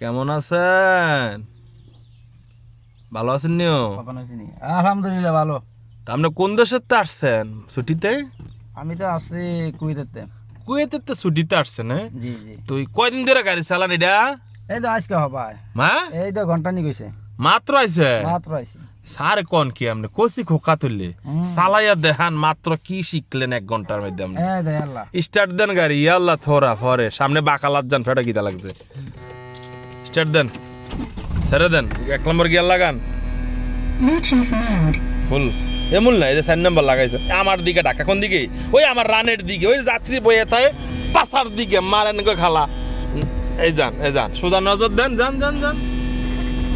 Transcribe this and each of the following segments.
কেমন আছেন? ভালো আছেন নিও আলহামদুলিল্লাহ ভালো। তা আপনি কোন দেশের তো আসছেন? ছুটিতে? আমি তো আসছি কুইতেতে কুয়েতের তো ছুটিতে আসছেন হ্যাঁ? জি জি। তো কয়দিন ধরে গাড়ি চালান এটা? এই তো আজকে হবা মা? এই তো ঘণ্টা নি কইছে। মাত্র আইছে? মাত্র আইছি। সারে কোন কি আপনি? কষি খোকা তুললে। হুম। চালাইয়া দেখান মাত্র কি শিখলেন এক ঘণ্টার মধ্যে আপনি? স্টার্ট দেন গাড়ি ইয়াল্লা থোরা ফরে সামনে বাকালাত যান ফেটা গীতা লাগছে। স্টার্ট দেন ছেড়ে দেন এক নম্বর গিয়ার লাগান। ফুল। এমন না এই যে চার নম্বর লাগাইছে। আমার দিকে ডাকা কোন দিকে? ওই আমার রানের দিকে ওই যাত্রী বইয়ে থাকে পাশার দিকে মারেন গো খালা। এই যান এই যান। সোজা নজর দেন যান যান যান।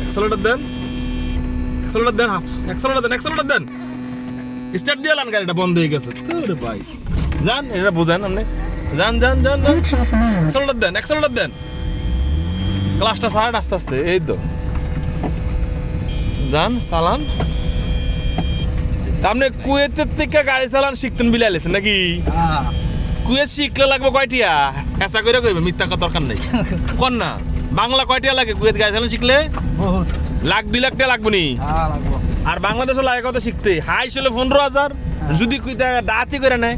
এক্সেলেটার দেন। এক্সেলেটার দেন এক্সেলেটার দেন এক্সেলেটার দেন। স্টার্ট দিয়ে লান গাড়িটা বন্ধ হয়ে গেছে। তোরে ভাই। যান এটা বুঝেন আপনি। যান যান যান যান। এক্সেলেটার দেন এক্সেলেটার দেন। ক্লাসটা সারান আস্তে আস্তে এই তো। যান চালান। আপনি কুয়েতের থেকে গাড়ি চালান শিখতেন বিলাইলেছেন নাকি? হ্যাঁ কুয়েত শিখলে লাগবে কয়টিয়া? হেসা করে কইবে মিথ্যা কথা দরকার নেই। কোন না। বাংলা কয়টিয়া লাগে কুয়েত গাড়ি চালান শিখলে? লাখ দুই লাখ টাকা লাগবে নি? হ্যাঁ আর বাংলাদেশে লাগে কত শিখতে? হাই ছিল পনেরো হাজার। যদি কুইতা ডাতি করে নেয়।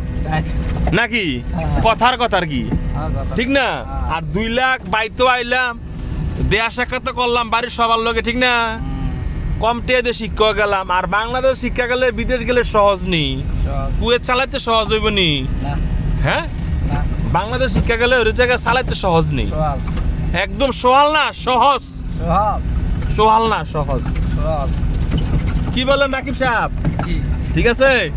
নাকি? হ্যাঁ। কথার কথার কি। হ্যাঁ, ঠিক না? হ্যাঁ। আর দুই লাখ বাইতো আইলাম। দেয়া সাক্ষাৎ করলাম বাড়ির সবার লোকে ঠিক না? কম টেয়ে শিক্ষা গেলাম আর বাংলাদেশ শিক্ষা গেলে বিদেশ গেলে সহজ নেই। কুয়েত চালাইতে সহজ হইব নি। হ্যাঁ? বাংলাদেশ শিক্ষা গেলে ওই জায়গায় চালাইতে সহজ নেই একদম সোহাল না সহজ। সোহাল না সহজ। কি বলেন রাকিব সাহেব? ঠিক আছে?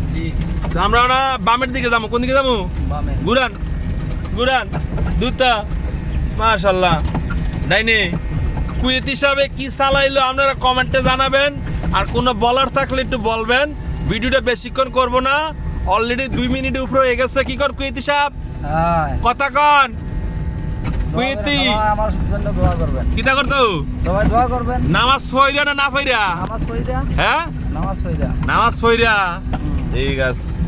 আমরা না বামের দিকে যাব কোন দিকে যাব। গুরান। গুরান দুটা মাশাল্লাহ। ডাইনি কুয়েত হিসাবে কি চালাইলো আপনারা কমেন্টে জানাবেন। আর কোনো বলার থাকলে একটু বলবেন। ভিডিওটা বেশিক্ষণ করব না। অলরেডি দুই মিনিট উপরে হয়ে গেছে। কি কর কুয়েতি সাহেব। কথা কন। কুয়েতি। আমার জন্য দোয়া করবেন। কিতা করতো? সবাই দোয়া করবেন। নামাজ ফইরা না না নামাজ পড়িয়া? হ্যাঁ? নামাজ পড়িয়া। নামাজ ফইরা ঠিক আছে।